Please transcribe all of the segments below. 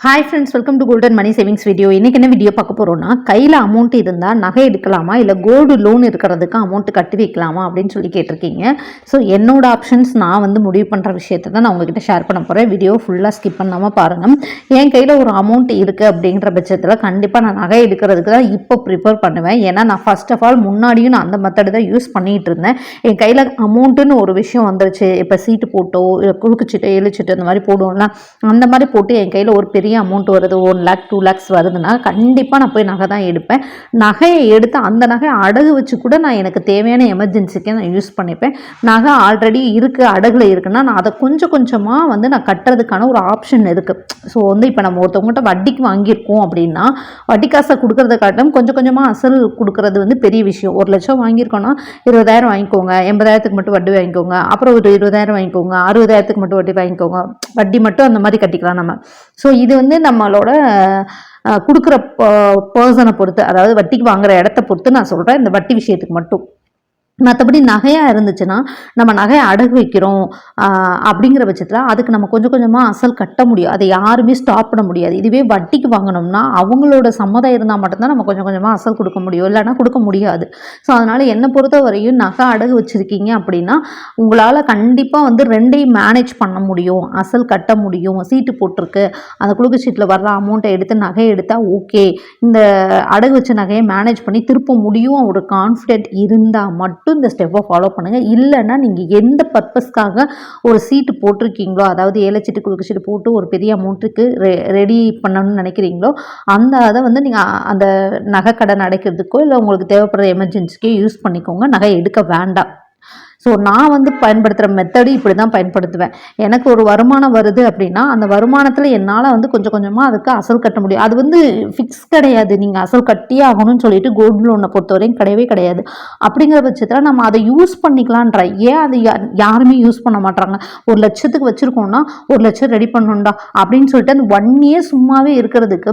Hi friends welcome to golden money savings video இன்றைக்கி என்ன video பார்க்க போகிறோம்னா கையில் அமௌண்ட் இருந்தால் நகை எடுக்கலாமா இல்லை கோல்டு லோன் இருக்கிறதுக்கு அமௌண்ட் கட்டி வைக்கலாமா அப்படின்னு சொல்லி கேட்டிருக்கீங்க. ஸோ என்னோட ஆப்ஷன்ஸ் நான் வந்து முடிவு பண்ணுற விஷயத்தை தான் நான் உங்ககிட்ட ஷேர் பண்ண போகிறேன் வீடியோ ஃபுல்லாக ஸ்கிப் பண்ணாமல் பாருங்கள் என் கையில் ஒரு அமௌண்ட் இருக்குது அப்படிங்கிற பட்சத்தில் கண்டிப்பாக நான் நகை எடுக்கிறதுக்கு தான் இப்போ ப்ரிப்பேர் பண்ணுவேன். ஏன்னா நான் ஃபர்ஸ்ட் ஆஃப் ஆல் முன்னாடியும் நான் அந்த மெத்தடு தான் யூஸ் பண்ணிகிட்டு இருந்தேன். என் கையில் அமௌண்ட்டுன்னு ஒரு விஷயம் வந்துருச்சு. இப்போ சீட்டு போட்டோ இல்லை குறுக்குச்சிட்டோ எழுச்சிட்டு அந்த மாதிரி போடுவோம்ல அந்த மாதிரி போட்டு என் கையில் ஒரு பெரிய அமௌண்ட் வருது ஒன் லேக் டூ லேக்ஸ் வருதுன்னா கண்டிப்பாக நான் போய் நகை தான் எடுப்பேன். நகையை எடுத்து அந்த நகையை அடகு வச்சு கூட நான் எனக்கு தேவையான எமர்ஜென்சிக்கே நான் யூஸ் பண்ணிப்பேன். நகை ஆல்ரெடி இருக்குது அடகுல இருக்குன்னா நான் அதை கொஞ்சம் கொஞ்சமாக வந்து நான் கட்டுறதுக்கான ஒரு ஆப்ஷன் இருக்குது ஸோ வந்து இப்போ நம்ம ஒருத்தவங்ககிட்ட வட்டிக்கு வாங்கியிருக்கோம் அப்படின்னா வட்டி காசை கொடுக்கறத காட்டும் கொஞ்சம் கொஞ்சமாக அசல் கொடுக்கறது வந்து பெரிய விஷயம். ஒரு லட்சம் வாங்கியிருக்கோன்னா இருபதாயிரம் வாங்கிக்கோங்க எண்பதாயிரத்துக்கு மட்டும் வட்டி வாங்கிக்கோங்க அப்புறம் ஒரு இருபதாயிரம் வாங்கிக்கோங்க அறுபதாயிரத்துக்கு மட்டும் வட்டி வாங்கிக்கோங்க. வட்டி மட்டும் அந்த மாதிரி கட்டிக்கலாம் நம்ம. ஸோ இது வந்து நம்மளோட கொடுக்குற பர்சனை பொறுத்து அதாவது வட்டிக்கு வாங்குற இடத்த பொறுத்து நான் சொல்கிறேன் இந்த வட்டி விஷயத்துக்கு மட்டும். மற்றபடி நகையாக இருந்துச்சுன்னா நம்ம நகையை அடகு வைக்கிறோம் அப்படிங்கிற பட்சத்தில் அதுக்கு நம்ம கொஞ்சம் கொஞ்சமாக அசல் கட்ட முடியும். அதை யாருமே ஸ்டாப் பண்ண முடியாது. இதுவே வட்டிக்கு வாங்கினோம்னா அவங்களோட சம்மதம் இருந்தால் மட்டும்தான் நம்ம கொஞ்சம் கொஞ்சமாக அசல் கொடுக்க முடியும். இல்லைன்னா கொடுக்க முடியாது. ஸோ அதனால் என்னை பொறுத்த வரையும் நகை அடகு வச்சுருக்கீங்க அப்படின்னா உங்களால் கண்டிப்பாக வந்து ரெண்டையும் மேனேஜ் பண்ண முடியும். அசல் கட்ட முடியும். சீட்டு போட்டிருக்கு. அந்த குழுக்கு சீட்டில் வர்ற அமௌண்ட்டை எடுத்து நகையை எடுத்தால் ஓகே இந்த அடகு வச்ச நகையை மேனேஜ் பண்ணி திருப்ப முடியும். ஒரு கான்ஃபிடென்ட் இருந்தால் மட்டும் மட்டும் இந்த ஸ்டெப்பை ஃபாலோ பண்ணுங்கள் இல்லைன்னா நீங்கள் எந்த பர்பஸ்க்காக ஒரு சீட்டு போட்டிருக்கீங்களோ அதாவது ஏலச்சீட்டு சீட்டு சீட்டு போட்டு ஒரு பெரிய அமௌண்ட்டுக்கு ரெ ரெடி பண்ணணும்னு நினைக்கிறீங்களோ அந்த அதை வந்து நீங்கள் அந்த நகை கடன் அடைக்கிறதுக்கோ இல்லை உங்களுக்கு தேவைப்படுற எமர்ஜென்சிக்கோ யூஸ் பண்ணிக்கோங்க. நகை எடுக்க வேண்டாம். ஸோ நான் வந்து பயன்படுத்துகிற மெத்தடு இப்படி தான் பயன்படுத்துவேன். எனக்கு ஒரு வருமானம் வருது அப்படின்னா அந்த வருமானத்தில் என்னால் வந்து கொஞ்சம் கொஞ்சமாக அதுக்கு அசல் கட்ட முடியும். அது வந்து ஃபிக்ஸ் கிடையாது. நீங்கள் அசல் கட்டியே ஆகணும்னு சொல்லிட்டு கோல்டு லோனை பொறுத்தவரையும் கிடையவே கிடையாது. அப்படிங்கிற பட்சத்தில் நம்ம அதை யூஸ் பண்ணிக்கலான்ற ஏன் அது யா- யாருமே யூஸ் பண்ண மாட்டாங்க ஒரு லட்சத்துக்கு வச்சுருக்கோம்னா ஒரு லட்சம் ரெடி பண்ணணும்டா அப்படின்னு சொல்லிட்டு அந்த ஒன் இயர் சும்மாவே இருக்கிறதுக்கு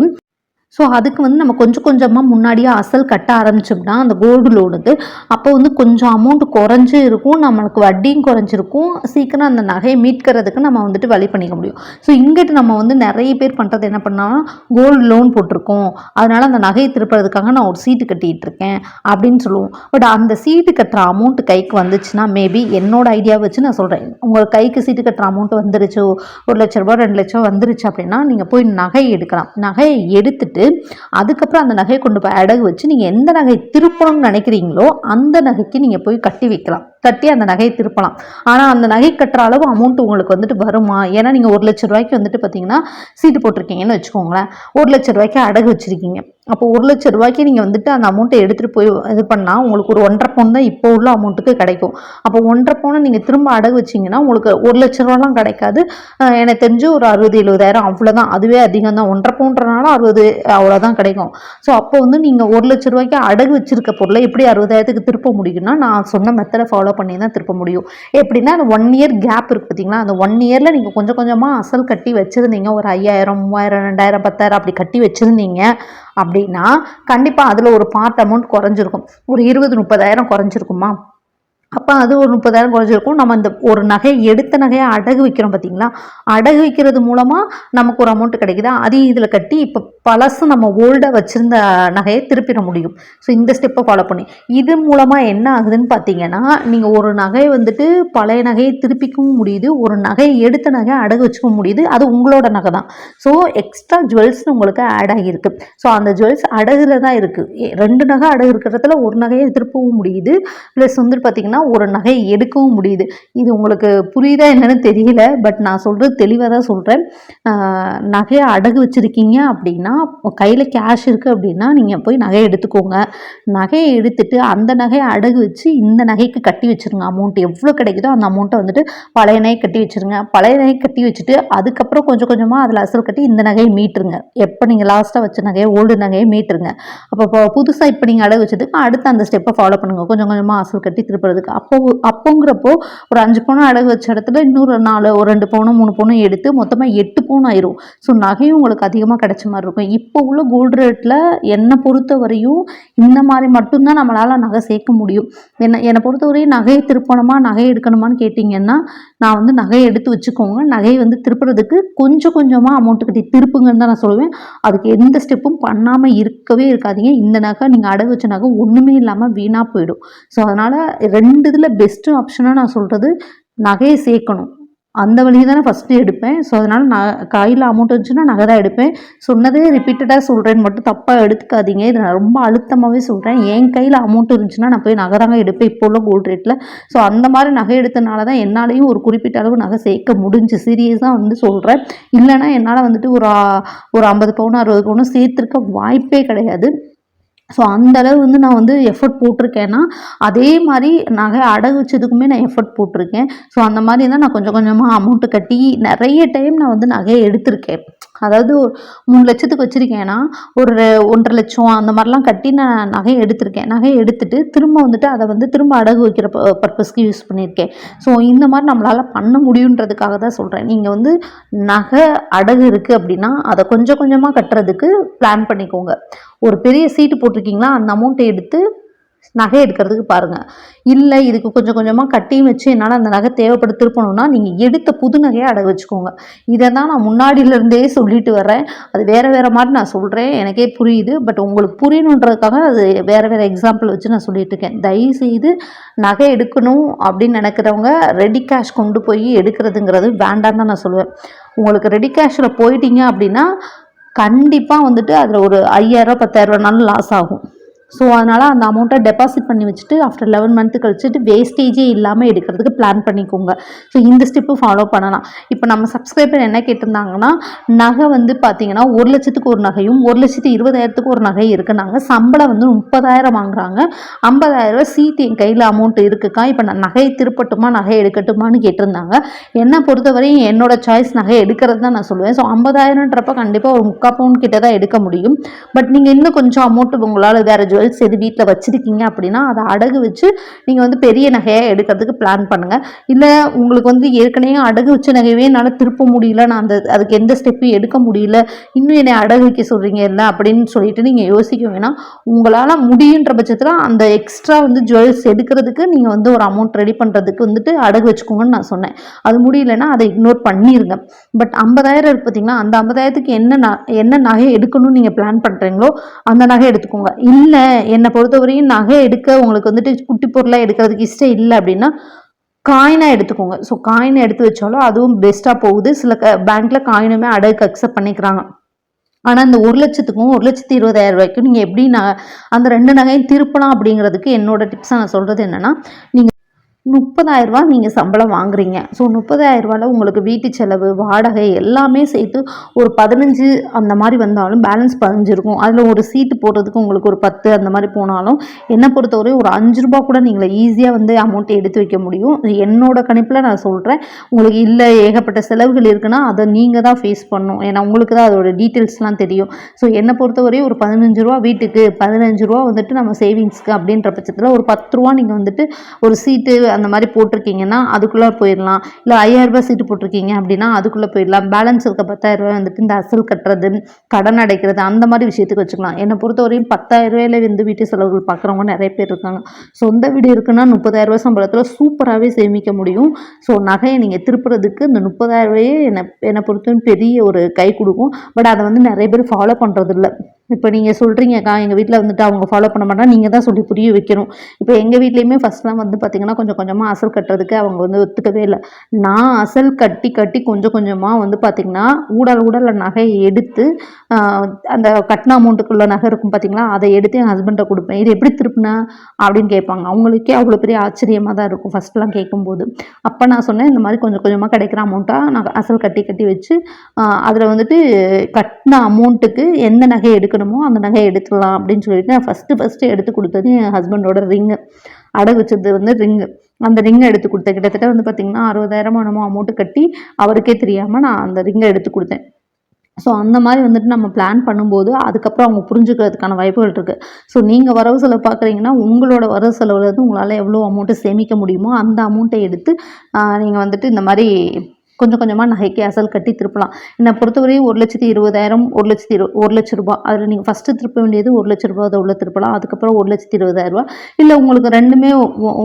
ஸோ அதுக்கு வந்து நம்ம கொஞ்சம் கொஞ்சமாக முன்னாடியே அசல் கட்ட ஆரம்பிச்சோம்னா அந்த கோல்டு லோனுக்கு அப்போ வந்து கொஞ்சம் அமௌண்ட் குறைஞ்சி இருக்கும். நம்மளுக்கு வட்டியும் குறைஞ்சிருக்கும். சீக்கிரம் அந்த நகையை மீட்கிறதுக்கு நம்ம வந்துட்டு வழி பண்ணிக்க முடியும். ஸோ இங்கிட்டு நம்ம வந்து நிறைய பேர் பண்ணுறது என்ன பண்ணால் கோல்டு லோன் போட்டிருக்கோம். அதனால் அந்த நகையை திருப்புறதுக்காக நான் ஒரு சீட்டு கட்டிகிட்டு இருக்கேன் அப்படின்னு சொல்லுவோம். பட் அந்த சீட்டு கட்டுற அமௌண்ட் கைக்கு வந்துச்சுன்னா மேபி என்னோட ஐடியா வச்சு நான் சொல்கிறேன் உங்கள் கைக்கு சீட்டு கட்டுற அமௌண்ட் வந்துருச்சு ஒரு லட்ச ரூபா ரெண்டு லட்சம் வந்துருச்சு அப்படின்னா நீங்கள் போய் நகையை எடுக்கலாம். நகையை எடுத்துட்டு அதுக்கப்புறம் அந்த நகையை கொண்டு போய் அடகு வச்சு நீங்கள் எந்த நகை திருப்பணும்னு நினைக்கிறீங்களோ அந்த நகைக்கு நீங்கள் போய் கட்டி வைக்கலாம். கட்டி அந்த நகையை திருப்பலாம். ஆனால் அந்த நகை கட்டுற அளவு அமௌண்ட் உங்களுக்கு வந்துட்டு வருமா? ஏன்னா நீங்கள் ஒரு லட்ச ரூபாய்க்கு வந்துட்டு பார்த்தீங்கன்னா சீட்டு போட்டிருக்கீங்கன்னு வச்சுக்கோங்களேன். ஒரு லட்ச ரூபாய்க்கு அடகு வச்சுருக்கீங்க. அப்போ ஒரு லட்ச ரூபாய்க்கு நீங்கள் வந்துட்டு அந்த அமௌண்ட்டை எடுத்துகிட்டு போய் இது பண்ணால் உங்களுக்கு ஒரு ஒன்றரை பவுன் தான் இப்போ உள்ள அமௌண்ட்டுக்கு கிடைக்கும். அப்போ ஒன்றரை பவுனை நீங்கள் திரும்ப அடகு வச்சிங்கன்னா உங்களுக்கு ஒரு லட்ச ரூபாலாம் கிடைக்காது. எனக்கு தெரிஞ்சு ஒரு அறுபது எழுபதாயிரம் அவ்வளோதான் அதுவே அதிகம் தான். ஒன்றரை பவுன்றனால அறுபது அவ்வளோதான் கிடைக்கும். ஸோ அப்போ வந்து நீங்கள் ஒரு லட்ச ரூபாய்க்கு அடகு வச்சிருக்க பொருளை எப்படி அறுபதாயிரத்துக்கு திருப்ப முடியும்னா நான் சொன்ன மெத்தடை ஃபாலோ பண்ணி தான் திருப்ப முடியும். எப்படின்னா அந்த ஒன் இயர் கேப் இருக்குது பார்த்தீங்களா அந்த ஒன் இயரில் நீங்கள் கொஞ்சம் கொஞ்சமாக அசல் கட்டி வச்சுருந்தீங்க. ஒரு ஐயாயிரம் மூவாயிரம் ரெண்டாயிரம் பத்தாயிரம் அப்படி கட்டி வச்சுருந்தீங்க அப்படின்னா கண்டிப்பாக அதில் ஒரு பார்ட் அமௌண்ட் குறைஞ்சிருக்கும். ஒரு இருபது முப்பதாயிரம் குறைஞ்சிருக்குமா? அப்போ அது ஒரு முப்பதாயிரம் குறைஞ்சிருக்கும். நம்ம இந்த ஒரு நகை எடுத்த நகையை அடகு வைக்கிறோம் பார்த்தீங்களா அடகு வைக்கிறது மூலமாக நமக்கு ஒரு அமௌண்ட் கிடைக்குதா? அதையும் இதில் கட்டி இப்போ பழசு நம்ம ஓல்டாக வச்சுருந்த நகையை திருப்பிட முடியும். ஸோ இந்த ஸ்டெப்பை ஃபாலோ பண்ணி. இது மூலமாக என்ன ஆகுதுன்னு பார்த்தீங்கன்னா நீங்கள் ஒரு நகையை வந்துட்டு பழைய நகையை திருப்பிக்கவும் முடியுது. ஒரு நகையை எடுத்த நகையை அடகு வச்சுக்கவும் முடியுது. அது உங்களோட நகை தான். ஸோ எக்ஸ்ட்ரா ஜுவல்ஸ்னு உங்களுக்கு ஆட் ஆகியிருக்கு. ஸோ அந்த ஜுவல்ஸ் அடகுல தான் இருக்குது ரெண்டு நகை அடகு இருக்கிறதுல ஒரு நகையை திருப்பவும் முடியுது. ப்ளஸ் வந்துட்டு பார்த்தீங்கன்னா ஒரு நகையை எடுக்கவும் முடியுது. இது உங்களுக்கு புரியுதா என்னன்னு தெரியல பட் நான் சொல்கிறது தெளிவாக தான் சொல்கிறேன் நகையை அடகு வச்சுருக்கீங்க அப்படின்னா கையில் கேஷ் இருக்குது அப்படின்னா நீங்கள் போய் நகையை எடுத்துக்கோங்க. நகையை எடுத்துட்டு அந்த நகையை அடகு வச்சு இந்த நகைக்கு கட்டி வச்சுருங்க. அமௌண்ட் எவ்வளோ கிடைக்குதோ அந்த அமௌண்ட்டை வந்துட்டு பழைய நகை கட்டி வச்சுருங்க. பழைய நகை கட்டி வச்சுட்டு அதுக்கப்புறம் கொஞ்சம் கொஞ்சமாக அதில் அசல் கட்டி இந்த நகையை மீட்டுருங்க. எப்போ நீங்கள் லாஸ்ட்டாக வச்ச நகையை ஓல்டு நகையை மீட்டுருங்க. அப்போ இப்போ புதுசாக இப்போ நீங்கள் அடகு வச்சதுக்கு அடுத்த அந்த ஸ்டெப்பை ஃபாலோ பண்ணுங்கள் கொஞ்சம் கொஞ்சமாக அசல் கட்டி திருப்புறதுக்கு அவங்களுக்கு அப்போ அப்போங்கிறப்போ ஒரு அஞ்சு பவுனம் அடகு வச்ச இடத்துல இன்னொரு நாலு ஒரு ரெண்டு பவுனும் மூணு பவுனம் எடுத்து மொத்தமாக எட்டு பவுன் ஆயிரும். ஸோ நகையும் உங்களுக்கு அதிகமாக கிடைச்ச மாதிரி இருக்கும். இப்போ உள்ள கோல்டு ரேட்டில் என்னை பொறுத்த வரையும் இந்த மாதிரி மட்டும்தான் நம்மளால் நகை சேர்க்க முடியும். என்ன என்னை பொறுத்தவரையும் நகையை திருப்பணுமா நகை எடுக்கணுமான்னு கேட்டிங்கன்னா நான் வந்து நகையை எடுத்து வச்சுக்கோங்க. நகையை வந்து திருப்புறதுக்கு கொஞ்சம் கொஞ்சமாக அமௌண்ட் கட்டி திருப்புங்கன்னு தான் நான் சொல்லுவேன். அதுக்கு எந்த ஸ்டெப்பும் பண்ணாமல் இருக்கவே இருக்காதீங்க. இந்த நகை நீங்கள் அடகு வச்ச நகை ஒன்றுமே இல்லாமல் வீணாக போயிடும். ஸோ அதனால் ரெண்டு இதில் பெஸ்ட்டு ஆப்ஷனாக நான் சொல்கிறது நகையை சேர்க்கணும். அந்த வழியை தானே ஃபஸ்ட்டு எடுப்பேன். ஸோ அதனால் நான் கையில் அமௌண்ட் வந்துச்சுன்னா நகை தான் எடுப்பேன். சொன்னதே ரிப்பீட்டடாக சொல்கிறேன்னு மட்டும் தப்பாக எடுத்துக்காதீங்க. இதை நான் ரொம்ப அழுத்தமாகவே சொல்கிறேன் என் கையில் அமௌண்ட் இருந்துச்சுன்னா நான் போய் நகை தாங்க எடுப்பேன். இப்போ உள்ள கோல்டு ரேட்டில் ஸோ அந்த மாதிரி நகை எடுத்தனால தான் என்னாலையும் ஒரு குறிப்பிட்ட அளவு நகை சேர்க்க முடிஞ்சு. சீரியஸாக வந்து சொல்கிறேன் இல்லைன்னா என்னால் வந்துட்டு ஒரு ஒரு ஐம்பது பவுன் அறுபது பவுனும் சேர்த்துருக்க வாய்ப்பே கிடையாது. ஸோ அந்த அளவு வந்து நான் வந்து எஃபர்ட் போட்டிருக்கேன்னா அதே மாதிரி நகை அடகு வச்சதுக்குமே நான் எஃபர்ட் போட்டிருக்கேன். ஸோ அந்த மாதிரி தான் நான் கொஞ்சம் கொஞ்சமாக அமௌண்ட்டு கட்டி நிறைய டைம் நான் வந்து நகையை எடுத்திருக்கேன். அதாவது ஒரு மூணு லட்சத்துக்கு வச்சுருக்கேன்னா ஒரு ஒன்றரை லட்சம் அந்த மாதிரிலாம் கட்டி நான் நகையை எடுத்திருக்கேன். நகையை எடுத்துட்டு திரும்ப வந்துட்டு அதை வந்து திரும்ப அடகு வைக்கிற பர்பஸ்க்கு யூஸ் பண்ணியிருக்கேன். ஸோ இந்த மாதிரி நம்மளால் பண்ண முடியுன்றதுக்காக தான் சொல்கிறேன் நீங்கள் வந்து நகை அடகு இருக்குது அப்படின்னா அதை கொஞ்சம் கொஞ்சமாக கட்டுறதுக்கு பிளான் பண்ணிக்கோங்க. ஒரு பெரிய சீட்டு போட்டிருக்கீங்களா? அந்த அமௌண்ட்டை எடுத்து நகை எடுக்கிறதுக்கு பாருங்கள் இல்லை இதுக்கு கொஞ்சம் கொஞ்சமாக கட்டியும் வச்சு என்னால் அந்த நகை தேவைப்பட திருப்பணும்னா நீங்கள் எடுத்த புது நகையை அடகு வச்சுக்கோங்க. இதை தான் நான் முன்னாடியிலேருந்தே சொல்லிட்டு வரேன் அது வேறு வேறு மாதிரி நான் சொல்கிறேன் எனக்கே புரியுது. பட் உங்களுக்கு புரியணுன்றதுக்காக அது வேறு வேறு எக்ஸாம்பிள் வச்சு நான் சொல்லிட்டு இருக்கேன். தயவுசெய்து நகை எடுக்கணும் அப்படின்னு நினைக்கிறவங்க ரெடி கேஷ் கொண்டு போய் எடுக்கிறதுங்கிறது வேண்டாம் தான் நான் சொல்லுவேன். உங்களுக்கு ரெடி கேஷில் போயிட்டீங்க அப்படின்னா கண்டிப்பாக வந்துட்டு அதில் ஒரு ஐயாயிரம் பத்தாயிரரூவானாலும் லாஸ் ஆகும். ஸோ அதனால் அந்த அமௌண்ட்டை டெபாசிட் பண்ணி வச்சுட்டு ஆஃப்டர் லெவன் மந்த்து கழிச்சுட்டு வேஸ்டேஜே இல்லாமல் எடுக்கிறதுக்கு பிளான் பண்ணிக்கோங்க. ஸோ இந்த ஸ்டெப்பு ஃபாலோ பண்ணலாம். இப்போ நம்ம சப்ஸ்கிரைபர் என்ன கேட்டிருந்தாங்கன்னா நகை வந்து பார்த்தீங்கன்னா ஒரு லட்சத்துக்கு ஒரு நகையும் ஒரு லட்சத்து இருபதாயிரத்துக்கு ஒரு நகை இருக்குனாங்க. சம்பளம் வந்து முப்பதாயிரம் வாங்குறாங்க. ஐம்பதாயிரம் சீட்டு என் கையில் அமௌண்ட் இருக்குக்கா? இப்போ நான் நகையை திருப்பட்டுமா நகை எடுக்கட்டுமான்னு கேட்டிருந்தாங்க. என்னை பொறுத்தவரையும் என்னோட சாய்ஸ் நகை எடுக்கிறது தான் நான் சொல்லுவேன். ஸோ ஐம்பதாயிரன்றப்ப கண்டிப்பாக ஒரு முக்கால் பவுன் கிட்ட தான் எடுக்க முடியும். பட் நீங்கள் இன்னும் கொஞ்சம் அமௌண்ட் உங்களால் வேறு ஜுவல்ஸ் எது வீட்டில் வச்சுருக்கீங்க அப்படின்னா அதை அடகு வச்சு நீங்கள் வந்து பெரிய நகையை எடுக்கிறதுக்கு பிளான் பண்ணுங்கள் இல்லை உங்களுக்கு வந்து ஏற்கனவே அடகு வச்ச நகையவே என்னால் திருப்ப முடியல நான் அந்த அதுக்கு எந்த ஸ்டெப்பையும் எடுக்க முடியல இன்னும் என்னை அடகு வைக்க சொல்கிறீங்க இல்லை அப்படின்னு சொல்லிட்டு நீங்கள் யோசிக்க வேணாம். உங்களால் முடியுன்ற பட்சத்தில் அந்த எக்ஸ்ட்ரா வந்து ஜுவல்ஸ் எடுக்கிறதுக்கு நீங்கள் வந்து ஒரு அமௌண்ட் ரெடி பண்ணுறதுக்கு வந்துட்டு அடகு வச்சுக்கோங்கன்னு நான் சொன்னேன். அது முடியலன்னா அதை இக்னோர் பண்ணிடுங்க பட் ஐம்பதாயிரம் இருக்கு பார்த்தீங்களா அந்த ஐம்பதாயிரத்துக்கு என்ன ந- என்ன நகை எடுக்கணும்னு நீங்கள் பிளான் பண்ணுறீங்களோ அந்த நகை எடுத்துக்கோங்க. இல்லை என்னை பொறுத்தவரையும் நகை எடுக்க உங்களுக்கு வந்துட்டு குட்டி பொருளாக எடுக்கிறதுக்கு இஷ்டம் இல்லை அப்படின்னா காயினாக எடுத்துக்கோங்க. ஸோ காயினை எடுத்து வச்சாலும் அதுவும் பெஸ்ட்டாக போகுது. சில க பேங்க்கில் காயினுமே அடகுக்கு அக்செப்ட் பண்ணிக்கிறாங்க. ஆனால் இந்த ஒரு லட்சத்துக்கும் ஒரு லட்சத்தி இருபதாயிரம் ரூபாய்க்கும் நீங்கள் எப்படி நான் அந்த ரெண்டு நகையும் திருப்பலாம் அப்படிங்கிறதுக்கு என்னோட டிப்ஸாக நான் சொல்கிறது என்னென்னா நீங்கள் முப்பதாயிரரூபா நீங்கள் சம்பளம் வாங்குறீங்க. ஸோ முப்பதாயிரரூபாவில் உங்களுக்கு வீட்டு செலவு வாடகை எல்லாமே சேர்த்து ஒரு பதினஞ்சு அந்த மாதிரி வந்தாலும் பேலன்ஸ் பதினஞ்சு இருக்கும் அதில் ஒரு சீட்டு போடுறதுக்கு உங்களுக்கு ஒரு பத்து அந்த மாதிரி போனாலும் என்னை பொறுத்தவரை ஒரு அஞ்சு ரூபா கூட நீங்கள் ஈஸியாக வந்து அமௌண்ட்டை எடுத்து வைக்க முடியும். என்னோட கணிப்பில் நான் சொல்கிறேன் உங்களுக்கு இல்லை ஏகப்பட்ட செலவுகள் இருக்குன்னா அதை நீங்கள் தான் ஃபேஸ் பண்ணணும். ஏன்னா உங்களுக்கு தான் அதோட டீட்டெயில்ஸ்லாம் தெரியும். ஸோ என்னை பொறுத்தவரை ஒரு பதினஞ்சு ரூபா வீட்டுக்கு பதினஞ்சு ரூபா வந்துட்டு நம்ம சேவிங்ஸ்க்கு அப்படின்ற பட்சத்தில் ஒரு பத்து ரூபா நீங்கள் வந்துட்டு ஒரு சீட்டு அந்த மாதிரி போட்டிருக்கீங்கன்னா அதுக்குள்ளே போயிடலாம் இல்லை ஐயாயிரரூபா சீட்டு போட்டிருக்கீங்க அப்படின்னா அதுக்குள்ளே போயிடலாம் பேலன்ஸ் இருக்க பத்தாயிரம் ரூபாய் வந்துட்டு இந்த அசல் கட்டுறது கடன் அடைக்கிறது அந்த மாதிரி விஷயத்துக்கு வச்சுக்கலாம். என்னை பொறுத்தவரையும் பத்தாயிரம் ரூபாயில வந்து வீட்டு செலவுகள் பார்க்குறவங்க நிறைய பேர் இருக்காங்க. சொந்த வீடு இருக்குன்னா முப்பதாயிரம் ரூபாய் சம்பளத்தில் சூப்பராகவே சேமிக்க முடியும். ஸோ நகையை நீங்கள் திருப்புறதுக்கு இந்த முப்பதாயிரம் ரூபாயே என்னை என்னை பொறுத்தவரையும் பெரிய ஒரு கை கொடுக்கும். பட் அதை வந்து நிறைய பேர் ஃபாலோ பண்ணுறதில்ல இப்போ நீங்கள் சொல்கிறீங்கக்கா எங்கள் வீட்டில் வந்துட்டு அவங்க ஃபாலோ பண்ண மாட்டா நீங்கள் தான் சொல்லி புரிய வைக்கணும். இப்போ எங்கள் வீட்லேயுமே ஃபஸ்ட்லாம் வந்து பார்த்திங்கன்னா கொஞ்சம் கொஞ்சமாக அசல் கட்டுறதுக்கு அவங்க வந்து ஒத்துக்கவே இல்லை. நான் அசல் கட்டி கட்டி கொஞ்சம் கொஞ்சமாக வந்து பார்த்திங்கன்னா ஊடல் ஊடல நகையை எடுத்து அந்த கட்டின அமௌண்ட்டுக்குள்ள நகை இருக்கும் பார்த்தீங்களா அதை எடுத்து என் ஹஸ்பண்டை கொடுப்பேன். இது எப்படி திருப்பின? அப்படின்னு கேட்பாங்க. அவங்களுக்கே அவ்வளோ பெரிய ஆச்சரியமாக தான் இருக்கும் ஃபஸ்ட்லாம் கேட்கும்போது. அப்போ நான் சொன்னேன் இந்த மாதிரி கொஞ்சம் கொஞ்சமாக கிடைக்கிற அமௌண்ட்டாக நான் அசல் கட்டி கட்டி வச்சு அதில் வந்துட்டு கட்டின அமௌண்ட்டுக்கு எந்த நகை எடுக்கணும் அந்த நகையை எடுத்துக்கலாம் அப்படின்னு சொல்லிட்டு நான் ஃபஸ்ட்டு ஃபஸ்ட்டு எடுத்து கொடுத்தது என் ஹஸ்பண்டோட ரிங்கு அடகு வச்சது வந்து ரிங்கு அந்த ரிங்கை எடுத்து கொடுத்தேன். கிட்டத்தட்ட வந்து பார்த்திங்கன்னா அறுபதாயிரமோ என்னமோ அமௌண்ட்டு கட்டி அவருக்கே தெரியாமல் நான் அந்த ரிங்கை எடுத்து கொடுத்தேன். ஸோ அந்த மாதிரி வந்துட்டு நம்ம பிளான் பண்ணும்போது அதுக்கப்புறம் அவங்க புரிஞ்சுக்கிறதுக்கான வாய்ப்புகள் இருக்குது ஸோ நீங்கள் வரவு செலவு பார்க்குறீங்கன்னா உங்களோட வரவு செலவுலேருந்து உங்களால் எவ்வளோ அமௌண்ட்டு சேமிக்க முடியுமோ அந்த அமௌண்ட்டை எடுத்து நீங்கள் வந்துட்டு இந்த மாதிரி கொஞ்சம் கொஞ்சமாக நகைக்கு அசல் கட்டி திருப்பலாம். என்னை பொறுத்தவரையும் ஒரு லட்சத்தி இருபதாயிரம் ஒரு லட்சத்தி இரு ஒரு லட்ச ரூபா அதில் நீங்கள் ஃபஸ்ட்டு திருப்ப வேண்டியது ஒரு லட்ச ரூபா அதை உள்ள திருப்பலாம். அதுக்கப்புறம் ஒரு லட்சத்தி இருபதாயிரரூபா இல்லை உங்களுக்கு ரெண்டுமே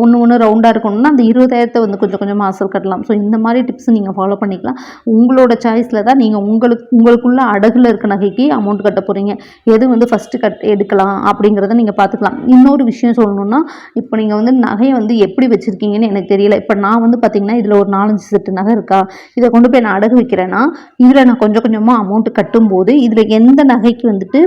ஒன்று ஒன்று ரவுண்டாக இருக்கணும்னா அந்த இருபதாயிரத்தை வந்து கொஞ்சம் கொஞ்சமாக அசல் கட்டலாம். ஸோ இந்த மாதிரி டிப்ஸ் நீங்கள் ஃபாலோ பண்ணிக்கலாம். உங்களோட சாய்ஸில் தான் நீங்கள் உங்களுக்கு உங்களுக்குள்ள அடகுல இருக்க நகைக்கு அமௌண்ட் கட்ட போகிறீங்க எது வந்து ஃபஸ்ட்டு கட் எடுக்கலாம் அப்படிங்கிறத நீங்கள் பார்த்துக்கலாம். இன்னொரு விஷயம் சொல்லணும்னா இப்போ நீங்கள் வந்து நகையை வந்து எப்படி வச்சுருக்கீங்கன்னு எனக்கு தெரியல. இப்போ நான் வந்து பார்த்தீங்கன்னா இதில் ஒரு நாலஞ்சு செட்டு நகை இருக்கா? இதை கொண்டு போய் நான் அடகு வைக்கிறேன்னா இதில் நான் கொஞ்சம் கொஞ்சமாக அமௌண்ட்டு கட்டும்போது இதில் எந்த நகைக்கு வந்துட்டு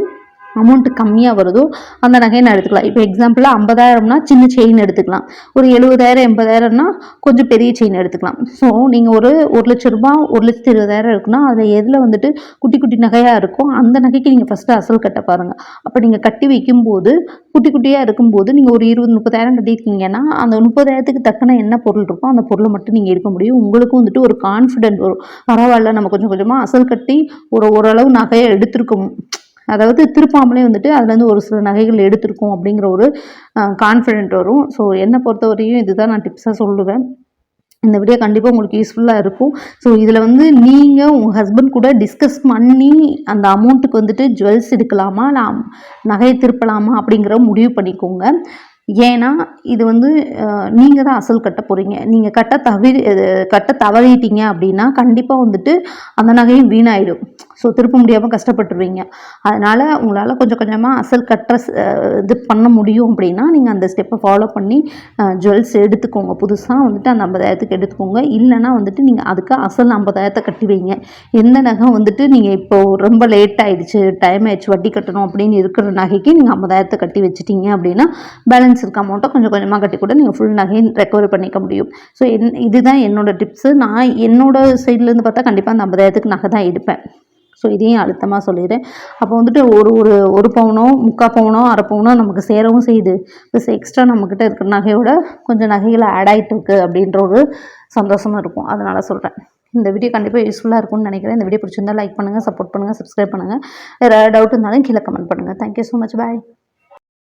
அமௌண்ட்டு கம்மியாக வருதோ அந்த நகையை நான் எடுத்துக்கலாம். இப்போ எக்ஸாம்பிளாக ஐம்பதாயிரம்னா சின்ன செயின் எடுத்துக்கலாம். ஒரு எழுபதாயிரம் எண்பதாயிரம்னா கொஞ்சம் பெரிய செயின் எடுத்துக்கலாம். ஸோ நீங்கள் ஒரு ஒரு லட்ச ரூபா ஒரு லட்சத்து இருபதாயிரம் இருக்குன்னா அதில் எதில் வந்துட்டு குட்டி குட்டி நகையாக இருக்கோ அந்த நகைக்கு நீங்கள் ஃபஸ்ட்டு அசல் கட்ட பாருங்கள் அப்போ நீங்கள் கட்டி வைக்கும்போது குட்டி குட்டியாக இருக்கும்போது நீங்கள் ஒரு இருபது முப்பதாயிரம் கட்டியிருக்கீங்கன்னா அந்த முப்பதாயிரத்துக்கு தக்கன என்ன பொருள் இருக்கோ அந்த பொருளை மட்டும் நீங்கள் எடுக்க முடியும். உங்களுக்கும் வந்துட்டு ஒரு கான்ஃபிடென்ட் வரும். பரவாயில்ல நம்ம கொஞ்சம் கொஞ்சமாக அசல் கட்டி ஒரு ஓரளவு நகையை எடுத்திருக்கோம். அதாவது திருப்பாமலே வந்துட்டு அதுலேருந்து ஒரு சில நகைகள் எடுத்திருக்கோம் அப்படிங்கிற ஒரு கான்ஃபிடென்ட் வரும். ஸோ என்னை பொறுத்தவரையும் இதுதான் நான் டிப்ஸாக சொல்லுவேன். இந்த வீடியோ கண்டிப்பாக உங்களுக்கு யூஸ்ஃபுல்லாக இருக்கும். ஸோ இதில் வந்து நீங்கள் உங்கள் ஹஸ்பண்ட் கூட டிஸ்கஸ் பண்ணி அந்த அமௌண்ட்டுக்கு வந்துட்டு ஜுவல்ஸ் எடுக்கலாமா? இல்லை நகையை திருப்பலாமா? அப்படிங்கிற முடிவு பண்ணிக்கோங்க. ஏன்னா இது வந்து நீங்கள் தான் அசல் கட்ட போகிறீங்க நீங்கள் கட்ட தவிர கட்ட தவறிட்டீங்க அப்படின்னா கண்டிப்பாக வந்துட்டு அந்த நகையும் வீணாயிடும். ஸோ திருப்ப முடியாமல் கஷ்டப்பட்டுருவீங்க. அதனால் உங்களால் கொஞ்சம் கொஞ்சமாக அசல் கட்டுற இது பண்ண முடியும் அப்படின்னா நீங்கள் அந்த ஸ்டெப்பை ஃபாலோ பண்ணி ஜுவல்ஸ் எடுத்துக்கோங்க. புதுசாக வந்துட்டு அந்த ஐம்பதாயிரத்துக்கு எடுத்துக்கோங்க. இல்லைனா வந்துட்டு நீங்கள் அதுக்கு அசல் ஐம்பதாயிரத்தை கட்டி வைங்க. எந்த நகை வந்துட்டு நீங்கள் இப்போ ரொம்ப லேட் ஆகிடுச்சு டைம் ஆயிடுச்சு வட்டி கட்டணும் அப்படின்னு இருக்கிற நகைக்கு நீங்கள் ஐம்பதாயிரத்தை கட்டி வச்சுட்டீங்க அப்படின்னா பேலன்ஸ் இருக்க அமௌண்ட்டை கொஞ்சம் கொஞ்சமாக கட்டி கூட நீங்கள் ஃபுல் நகையை ரெக்கவரி பண்ணிக்க முடியும். ஸோ என் இதுதான் என்னோடய டிப்ஸு நான் என்னோட சைட்லேருந்து பார்த்தா கண்டிப்பாக அந்த ஐம்பதாயிரத்துக்கு நகை தான் எடுப்பேன். ஸோ இதையும் அழுத்தமாக சொல்லிடுறேன். அப்போ வந்துட்டு ஒரு ஒரு ஒரு பவுனோ முக்கால் பவுனோ அரை பவுனோ நமக்கு சேரவும் செய்யுது. ப்ளஸ் எக்ஸ்ட்ரா நம்மக்கிட்ட இருக்கிற நகையோட கொஞ்சம் நகைகளை ஆட் ஆகிட்டு இருக்குது அப்படின்ற ஒரு சந்தோஷமாக இருக்கும். அதனால் சொல்கிறேன் இந்த வீடியோ கண்டிப்பாக யூஸ்ஃபுல்லாக இருக்கும்னு நினைக்கிறேன். இந்த வீடியோ பிடிச்சிருந்தா லைக் பண்ணுங்கள் சப்போர்ட் பண்ணுங்கள் சப்ஸ்கிரைப் பண்ணுங்கள் வேறு டவுட் இருந்தாலும் கீழே கமெண்ட் பண்ணுங்கள் தேங்க்யூ ஸோ மச் பாய்